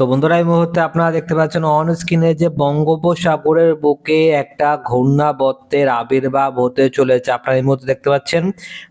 তো বন্ধুরা, এই মুহূর্তে আপনারা দেখতে পাচ্ছেন অন স্ক্রিনে যে বঙ্গোপসাগরের বুকে একটা ঘূর্ণাবর্তের আবির্ভাব হতে চলেছে। আপনারা এই মুহূর্তে দেখতে পাচ্ছেন,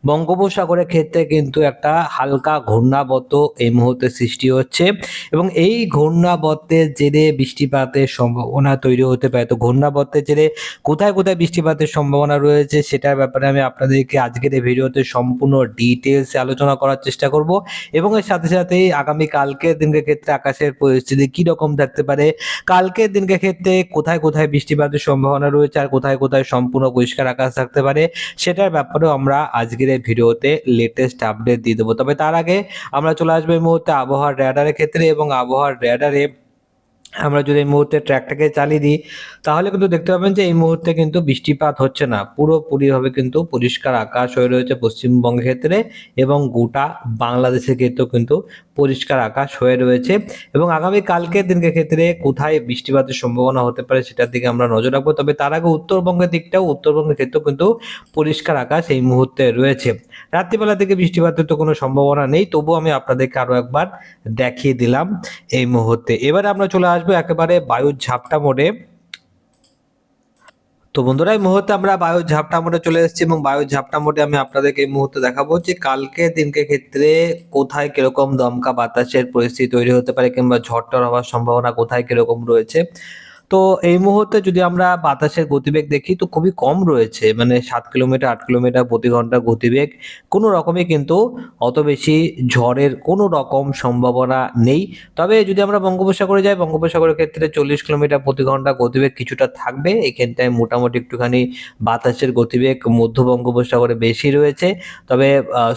বঙ্গোপসাগরের ক্ষেত্রে কিন্তু একটা হালকা ঘূর্ণাবর্ত এই মুহূর্তে সৃষ্টি হচ্ছে এবং এই ঘূর্ণাবর্তের জেরে বৃষ্টিপাতের সম্ভাবনা তৈরি হতে পারে। তো ঘূর্ণাবর্তের জেরে কোথায় কোথায় বৃষ্টিপাতের সম্ভাবনা রয়েছে সেটার ব্যাপারে আমি আপনাদেরকে আজকের এই ভিডিওতে সম্পূর্ণ ডিটেলসে আলোচনা করার চেষ্টা করব এবং এর সাথে সাথেই আগামী কালকের দিনের ক্ষেত্রে আকাশের পরিস্থিতি কি রকম থাকতে পারে, কালকের দিনকে ক্ষেত্রে কোথায় কোথায় বৃষ্টিপাতের সম্ভাবনা রয়েছে আর কোথায় কোথায় সম্পূর্ণ পরিষ্কার আকাশ থাকতে পারে, সেটার ব্যাপারেও আমরা আজকের এই ভিডিওতে লেটেস্ট আপডেট দিয়ে দেবো। তবে তার আগে আমরা চলে আসব এই মুহূর্তে আবহাওয়ার র্যাডারের ক্ষেত্রে এবং আবহাওয়ার র্যাডারে আমরা যদি এই মুহূর্তে ট্র্যাকটাকে চালিয়ে দিই, তাহলে কিন্তু দেখতে পাবেন যে এই মুহূর্তে কিন্তু বৃষ্টিপাত হচ্ছে না। পুরোপুরিভাবে কিন্তু পরিষ্কার আকাশ হয়ে রয়েছে পশ্চিমবঙ্গের ক্ষেত্রে এবং গোটা বাংলাদেশের ক্ষেত্রেও কিন্তু পরিষ্কার আকাশ হয়ে রয়েছে এবং আগামী কালকের দিনকে ক্ষেত্রে কোথায় বৃষ্টিপাতের সম্ভাবনা হতে পারে সেটার দিকে আমরা নজর রাখব। তবে তার আগে উত্তরবঙ্গের দিকটাও উত্তরবঙ্গের ক্ষেত্রেও কিন্তু পরিষ্কার আকাশ এই মুহূর্তে রয়েছে। রাত্রিবেলা থেকে বৃষ্টিপাতের তো কোনো সম্ভাবনা নেই, তবুও আমি আপনাদেরকে আরও একবার দেখিয়ে দিলাম এই মুহূর্তে। এবারে আমরা চলে আসব একেবারে বায়ুর ঝাপটা মোড়ে। তো বন্ধুরা, এই মুহূর্তে আমরা বায়ুর ঝাপটা মোড়ে চলে এসেছি এবং বায়ুর ঝাপটা মোড়ে আমি আপনাদেরকে এই মুহূর্তে দেখাবো যে কালকে দিনকে ক্ষেত্রে কোথায় কীরকম দমকা বাতাসের পরিস্থিতি তৈরি হতে পারে কিংবা ঝড়টর হওয়ার সম্ভাবনা কোথায় কীরকম রয়েছে। তো এই মুহূর্তে যদি আমরা বাতাসের গতিবেগ দেখি, তো খুবই কম রয়েছে। মানে সাত কিলোমিটার, আট কিলোমিটার, প্রতি ঘণ্টা গতিবেগ। কোনো রকমই কিন্তু অত বেশি ঝড়ের কোনো রকম সম্ভাবনা নেই। তবে যদি আমরা বঙ্গোপসাগরে যাই, বঙ্গোপসাগরের ক্ষেত্রে চল্লিশ কিলোমিটার প্রতি ঘণ্টা গতিবেগ কিছুটা থাকবে। এখানটায় মোটামুটি একটুখানি বাতাসের গতিবেগ মধ্য বঙ্গোপসাগরে বেশি রয়েছে। তবে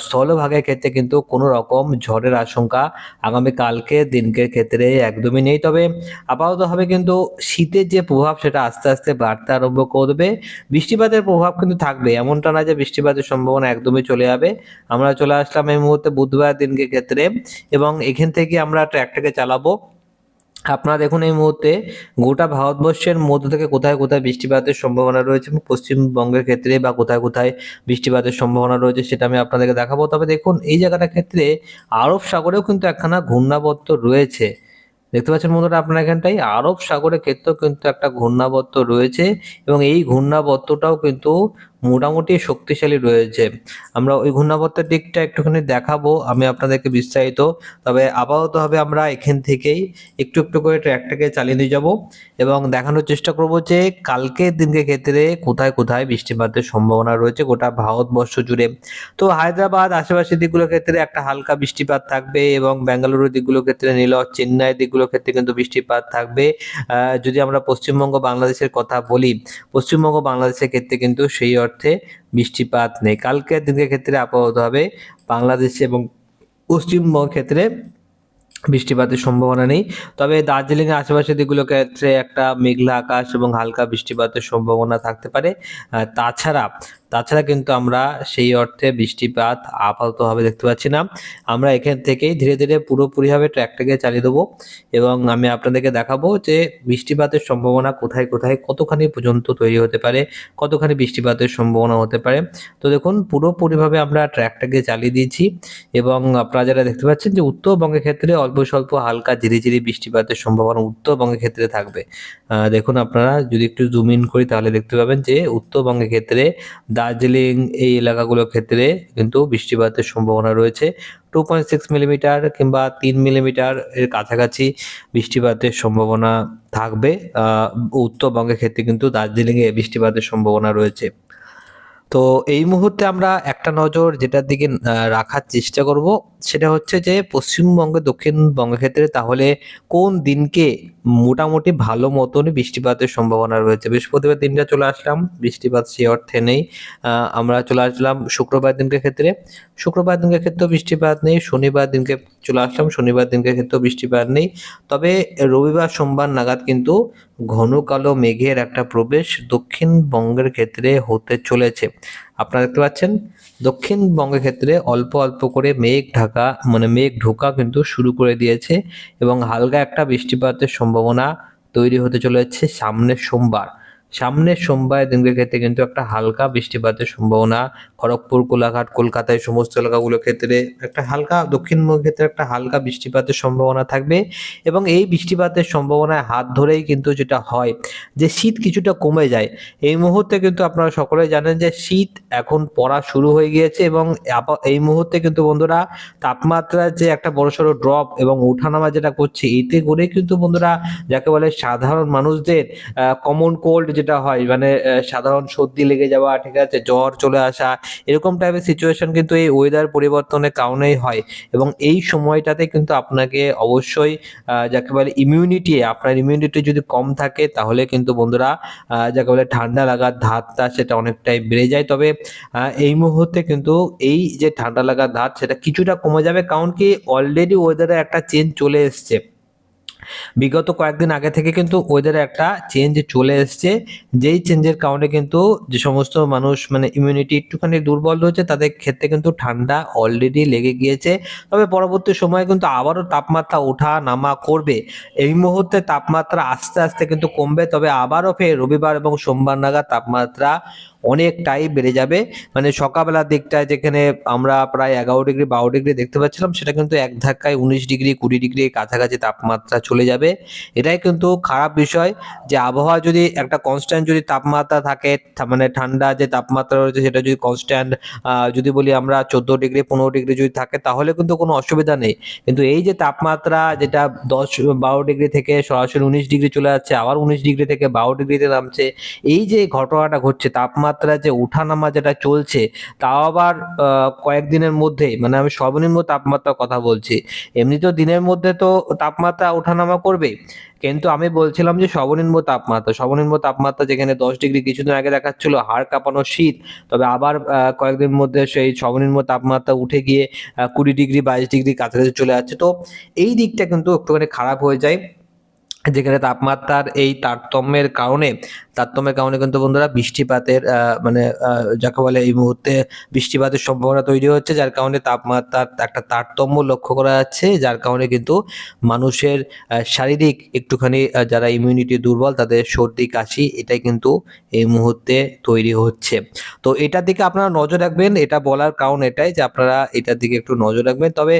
স্থলভাগের ক্ষেত্রে কিন্তু কোনো রকম ঝড়ের আশঙ্কা আগামী কালকে দিনকের ক্ষেত্রে একদমই নেই। তবে আপাততভাবে কিন্তু শীতের যে প্রভাব সেটা আস্তে আস্তে বাড়তে আরম্ভ করবে। বৃষ্টিপাতের প্রভাব কিন্তু থাকবে, এমনটা না যে বৃষ্টিপাতের সম্ভাবনা একদমই চলে যাবে। আমরা চলে আসলাম এই মুহূর্তে বুধবার দিনকে ক্ষেত্রে এবং এখান থেকে আমরা ট্র্যাকটাকে চালাবো। আপনারা দেখুন এই মুহূর্তে গোটা ভারতবর্ষের মধ্য থেকে কোথায় কোথায় বৃষ্টিপাতের সম্ভাবনা রয়েছে পশ্চিমবঙ্গের ক্ষেত্রে বা কোথায় কোথায় বৃষ্টিপাতের সম্ভাবনা রয়েছে সেটা আমি আপনাদেরকে দেখাবো। তবে দেখুন, এই জায়গাটার ক্ষেত্রে আরব সাগরেও কিন্তু একখানা ঘূর্ণাবর্ত রয়েছে। দেখতে পাচ্ছেন বন্ধুরা, আপনার এখানটাই আরব সাগরের ক্ষেত্রেও কিন্তু একটা ঘূর্ণাবর্ত রয়েছে এবং এই ঘূর্ণাবর্তটাও কিন্তু মোটামুটি শক্তিশালী রয়েছে। আমরা ওই ঘূর্ণাবর্তের দিকটা একটুখানি দেখাবো, আমি আপনাদেরকে বিস্তারিত। তবে আপাতত হবে আমরা এখান থেকেই একটু একটু করে ট্র্যাকটাকে চালিয়ে নিয়ে যাব এবং দেখানোর চেষ্টা করব যে কালকের দিনকে ক্ষেত্রে কোথায় কোথায় বৃষ্টিপাতের সম্ভাবনা রয়েছে গোটা ভারতবর্ষ জুড়ে। তো হায়দ্রাবাদ আশেপাশের দিকগুলোর ক্ষেত্রে একটা হালকা বৃষ্টিপাত থাকবে এবং বেঙ্গালুরুর দিকগুলোর ক্ষেত্রে নীল চেন্নাই দিকগুলোর ক্ষেত্রে কিন্তু বৃষ্টিপাত থাকবে। যদি আমরা পশ্চিমবঙ্গ, বাংলাদেশের কথা বলি, পশ্চিমবঙ্গ, বাংলাদেশের ক্ষেত্রে কিন্তু সেই অর্থে বৃষ্টিপাত নেই। কালকের দিনের ক্ষেত্রে আপাতত হবে। বাংলাদেশ এবং পশ্চিমবঙ্গ ক্ষেত্রে বৃষ্টিপাতের সম্ভাবনা নেই। তবে দার্জিলিং এর আশেপাশের দিকগুলোর ক্ষেত্রে একটা মেঘলা আকাশ এবং হালকা বৃষ্টিপাতের সম্ভাবনা থাকতে পারে। তাছাড়া তাছাড়া কিন্তু আমরা সেই অর্থে বৃষ্টিপাত আপাততভাবে দেখতে পাচ্ছি না। আমরা এখান থেকেই ধীরে ধীরে পুরোপুরিভাবে ট্র্যাকটাকে চালিয়ে দেবো এবং আমি আপনাদেরকে দেখাবো যে বৃষ্টিপাতের সম্ভাবনা কোথায় কোথায়, কতখানি পর্যন্ত তৈরি হতে পারে, কতখানি বৃষ্টিপাতের সম্ভাবনা হতে পারে। তো দেখুন, পুরোপুরিভাবে আমরা ট্র্যাকটাকে চালিয়ে দিয়েছি এবং আপনারা যারা দেখতে পাচ্ছেন যে উত্তরবঙ্গের ক্ষেত্রে অল্প স্বল্প হালকা ঝিরিঝিরি বৃষ্টিপাতের সম্ভাবনা উত্তরবঙ্গের ক্ষেত্রে থাকবে। দেখুন আপনারা যদি একটু জুম ইন করি তাহলে দেখতে পাবেন যে উত্তরবঙ্গের ক্ষেত্রে দার্জিলিং এই এলাকাগুলোর ক্ষেত্রে কিন্তু বৃষ্টিপাতের সম্ভাবনা রয়েছে। টু পয়েন্ট সিক্স মিলিমিটার কিংবা তিন মিলিমিটার এর কাছাকাছি বৃষ্টিপাতের সম্ভাবনা থাকবে। উত্তরবঙ্গের ক্ষেত্রে কিন্তু দার্জিলিংয়ে বৃষ্টিপাতের সম্ভাবনা রয়েছে। তো এই মুহূর্তে আমরা একটা নজর যেটার দিকে রাখার চেষ্টা করব সেটা হচ্ছে যে পশ্চিমবঙ্গে দক্ষিণবঙ্গের ক্ষেত্রে তাহলে কোন দিনকে মোটামুটি ভালো মতন বৃষ্টিপাতের সম্ভাবনা রয়েছে? বৃহস্পতিবার দিনটা চলে আসলাম, বৃষ্টিপাত সে অর্থে নেই। আমরা চলে আসলাম শুক্রবার দিনকে ক্ষেত্রে। শুক্রবার দিনকে ক্ষেত্রেও বৃষ্টিপাত নেই, শনিবার দিনকে চলে আসলাম, শনিবার দিনকে ক্ষেত্রেও বৃষ্টিপাত নেই। তবে রবিবার, সোমবার নাগাদ কিন্তু ঘন কালো মেঘের একটা প্রবেশ দক্ষিণবঙ্গের ক্ষেত্রে হতে চলেছে। আপনারা দেখতে পাচ্ছেন দক্ষিণবঙ্গের ক্ষেত্রে অল্প অল্প করে মেঘ ঢাকা মানে মেঘ ঢোকা কিন্তু শুরু করে দিয়েছে এবং হালকা একটা বৃষ্টিপাতের সম্ভাবনা তৈরি হতে চলেছে সামনের সোমবার। সামনের সোমবার দিনকে ক্ষেত্রে কিন্তু একটা হালকা বৃষ্টিপাতের সম্ভাবনা। খড়গপুর, কোলাঘাট, কলকাতায় সমস্ত এলাকাগুলোর ক্ষেত্রে একটা হালকা দক্ষিণবঙ্গের ক্ষেত্রে একটা হালকা বৃষ্টিপাতের সম্ভাবনা থাকবে এবং এই বৃষ্টিপাতের সম্ভাবনায় হাত ধরেই কিন্তু যেটা হয় যে শীত কিছুটা কমে যায়। এই মুহূর্তে কিন্তু আপনারা সকলে জানেন যে শীত এখন পড়া শুরু হয়ে গিয়েছে এবং এই মুহূর্তে কিন্তু বন্ধুরা তাপমাত্রার যে একটা বড়সড় ড্রপ এবং ওঠানামা যেটা করছে, এতে করে কিন্তু বন্ধুরা যাকে বলে সাধারণ মানুষদের কমন কোল্ড যেটা হয় মানে সাধারণ সর্দি লেগে যাওয়া, ঠিক আছে, জ্বর চলে আসা, এরকম টাইপের সিচুয়েশন কিন্তু এই ওয়েদার পরিবর্তনের কারণেই হয়। এবং এই সময়টাতে কিন্তু আপনাকে অবশ্যই যাকে বলে ইমিউনিটি আপনার ইমিউনিটি যদি কম থাকে, তাহলে কিন্তু বন্ধুরা যাকে বলে ঠান্ডা লাগার ধাতটা সেটা অনেকটাই বেড়ে যায়। তবে এই মুহূর্তে কিন্তু এই যে ঠান্ডা লাগার ধাত সেটা কিছুটা কমে যাবে, কারণ কি অলরেডি ওয়েদারে একটা চেঞ্জ চলে এসছে। বিগত কয়েকদিন আগে থেকে কিন্তু ওয়েদারে একটা চেঞ্জ চলে এসছে। যেই চেঞ্জের কারণে কিন্তু যে সমস্ত মানুষ মানে ইমিউনিটি একটুখানি দুর্বল রয়েছে, তাদের ক্ষেত্রে কিন্তু ঠান্ডা অলরেডি লেগে গিয়েছে। তবে পরবর্তী সময়ে কিন্তু আবারও তাপমাত্রা ওঠা নামা করবে। এই মুহূর্তে তাপমাত্রা আস্তে আস্তে কিন্তু কমবে, তবে আবারও ফের রবিবার এবং সোমবার নাগাদ তাপমাত্রা অনেকটাই বেড়ে যাবে। মানে সকালবেলার দিকটায় যেখানে আমরা প্রায় এগারো ডিগ্রি, বারো ডিগ্রি দেখতে পাচ্ছিলাম, সেটা কিন্তু এক ধাক্কায় উনিশ ডিগ্রি, কুড়ি ডিগ্রি কাছাকাছি তাপমাত্রা চলে যাবে। এটাই কিন্তু খারাপ বিষয় যে আবহাওয়া যদি একটা কনস্ট্যান্ট যদি তাপমাত্রা থাকে মানে ঠান্ডা যে তাপমাত্রা রয়েছে সেটা যদি কনস্ট্যান্ট যদি বলি আমরা চোদ্দ ডিগ্রি, পনেরো ডিগ্রি যদি থাকে তাহলে কিন্তু কোনো অসুবিধা নেই। কিন্তু এই যে তাপমাত্রা যেটা দশ, বারো ডিগ্রি থেকে সরাসরি উনিশ ডিগ্রি চলে যাচ্ছে, আবার উনিশ ডিগ্রি থেকে বারো ডিগ্রিতে নামছে, এই যে ঘটনাটা ঘটছে, তাপমাত্রা যে ওঠানামা যেটা চলছে, তাও আবার কয়েকদিনের মধ্যে মানে আমি সর্বনিম্ন তাপমাত্রার কথা বলছি। এমনি তো দিনের মধ্যে তো তাপমাত্রা ওঠানামা করবে। কিন্তু আমি বলছিলাম যে সর্বনিম্ন তাপমাত্রা সর্বনিম্ন তাপমাত্রা যেখানে দশ ডিগ্রি কিছুদিন আগে দেখাচ্ছিল, হাড় কাঁপানো শীত, তবে আবার কয়েকদিন মধ্যে সেই সর্বনিম্ন তাপমাত্রা উঠে গিয়ে কুড়ি ডিগ্রি, বাইশ ডিগ্রি কাছাকাছি চলে যাচ্ছে তো এই দিকটা কিন্তু একটুখানি খারাপ হয়ে যায়। যেখানে তাপমাত্রার এই তারতম্যের কারণে তারতম্যের কারণে কিন্তু বন্ধুরা বৃষ্টিপাতের মানে যাকে বলে এই মুহূর্তে বৃষ্টিপাতের সম্ভাবনা তৈরি হচ্ছে, যার কারণে তাপমাত্রার একটা তারতম্য লক্ষ্য করা যাচ্ছে, যার কারণে কিন্তু মানুষের শারীরিক একটুখানি যারা ইমিউনিটি দুর্বল, তাদের সর্দি, কাশি, এটাই কিন্তু এই মুহূর্তে তৈরি হচ্ছে। তো এটার দিকে আপনারা নজর রাখবেন, এটা বলার কারণ এটাই যে আপনারা এটার দিকে একটু নজর রাখবেন। তবে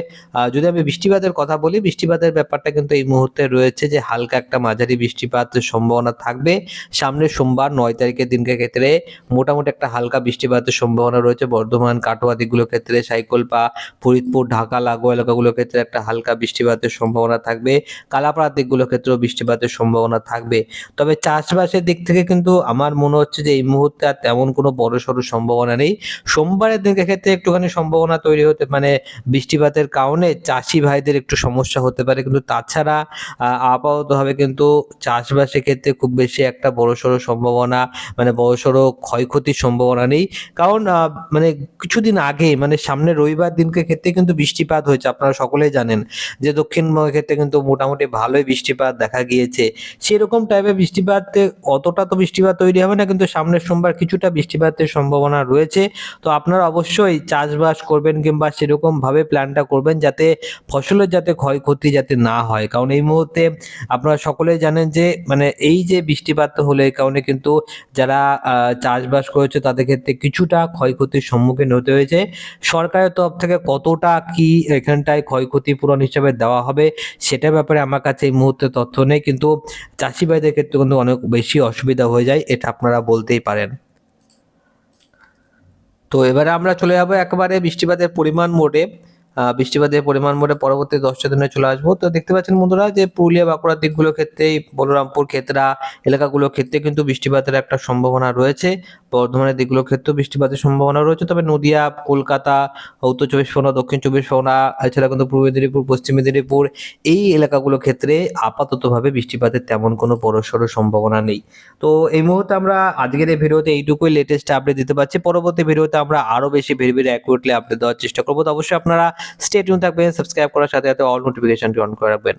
যদি আমি বৃষ্টিপাতের কথা বলি, বৃষ্টিপাতের ব্যাপারটা কিন্তু এই মুহূর্তে রয়েছে যে হালকা একটা মাঝারি বৃষ্টিপাতের সম্ভাবনা থাকবে। সামনের সোমবার নয় তারিখের দিনকে ক্ষেত্রে মোটামুটি একটা হালকা বৃষ্টিপাতের সম্ভাবনা রয়েছে। বর্ধমান কাটোয়া দিকগুলোর ক্ষেত্রে সাইকলপা ফরিদপুর ঢাকা লাগোয়া এলাকাগুলোর ক্ষেত্রে একটা হালকা বৃষ্টিপাতের সম্ভাবনা থাকবে। কালাপাড়ার দিকগুলোর ক্ষেত্রেও বৃষ্টিপাতের সম্ভাবনা থাকবে। তবে চাষবাসের দিক থেকে কিন্তু আমার মনে হচ্ছে যে এই মুহূর্তে আর তেমন কোনো বড় সড়ো সম্ভাবনা নেই। সোমবারের দিনের ক্ষেত্রে একটুখানি সম্ভাবনা তৈরি হতে মানে বৃষ্টিপাতের কারণে চাষি ভাইদের একটু সমস্যা হতে পারে। কিন্তু তাছাড়া আহ, আপাততভাবে কিন্তু চাষবাসের ক্ষেত্রে খুব বেশি একটা বড়সড় সম্ভাবনা মানে বড়সড় ক্ষয়ক্ষতির সম্ভাবনা নেই। কারণ মানে কিছুদিন আগে মানে সামনে রবিবার দিনকে ক্ষেত্রে কিন্তু বৃষ্টিপাত হয়েছে, আপনারা সকলেই জানেন। যে দক্ষিণবঙ্গের ক্ষেত্রে কিন্তু মোটামুটি ভালোই বৃষ্টিপাত দেখা গিয়েছে। সেরকম টাইপের বৃষ্টিপাত অতটা তো বৃষ্টিপাত তৈরি হবে না, কিন্তু সামনের সোমবার কিছুটা বৃষ্টিপাতের সম্ভাবনা রয়েছে। তো আপনারা অবশ্যই চাষবাস করবেন কিংবা সেরকম ভাবে প্ল্যানটা করবেন যাতে ফসলের যাতে ক্ষয়ক্ষতি যাতে না হয়। কারণ এই মুহূর্তে আপনারা সকলেই জানেন যে মানে এই যে বৃষ্টিপাত হলে এই কারণে কিন্তু যারা চাষবাস করেছে তাদের ক্ষেত্রে কিছুটা ক্ষয়ক্ষতির সম্মুখীন হতে হয়েছে। সরকারের তরফ থেকে কতটা কি এখানটায় ক্ষয়ক্ষতি পূরণ হিসেবে দেওয়া হবে সেটা ব্যাপারে আমার কাছে এই মুহূর্তে তথ্য নেই কিন্তু চাষি ভাইদের ক্ষেত্রে কিন্তু অনেক বেশি অসুবিধা হয়ে যায় এটা আপনারা বলতেই পারেন। তো এবারে আমরা চলে যাব একেবারে বৃষ্টিপাতের পরিমাণ আহ, বৃষ্টিপাতের পরিমাণ মোডে পরবর্তী দশটা দিনে চলে আসব। তো দেখতে পাচ্ছেন বন্ধুরা যে পুরুলিয়া, বাঁকুড়ার দিকগুলোর ক্ষেত্রে বলরামপুর ক্ষেত্রা এলাকাগুলোর ক্ষেত্রে কিন্তু বৃষ্টিপাতের একটা সম্ভাবনা রয়েছে। বর্ধমানের দিকগুলোর ক্ষেত্রেও বৃষ্টিপাতের সম্ভাবনা রয়েছে। তবে নদিয়া, কলকাতা, উত্তর চব্বিশ পরগনা, দক্ষিণ চব্বিশ পরগনা, এছাড়া কিন্তু পূর্ব মেদিনীপুর, পশ্চিম মেদিনীপুর, এই এলাকাগুলোর ক্ষেত্রে আপাততভাবে বৃষ্টিপাতের তেমন কোনো বড়সড় সম্ভাবনা নেই। তো এই মুহূর্তে আমরা আজকের এই ভিডিওতে এইটুকুই লেটেস্ট আপডেট দিতে পারছি। পরবর্তী ভিডিওতে আমরা আরও বেশি ভেরি ভেরি অ্যাকুরেটলি আপডেট দেওয়ার চেষ্টা করব। তো অবশ্যই আপনারা স্টেট থাকবেন সাবস্ক্রাইব করার সাথে সাথে অল নোটিফিকেশনটি অন করে রাখবেন।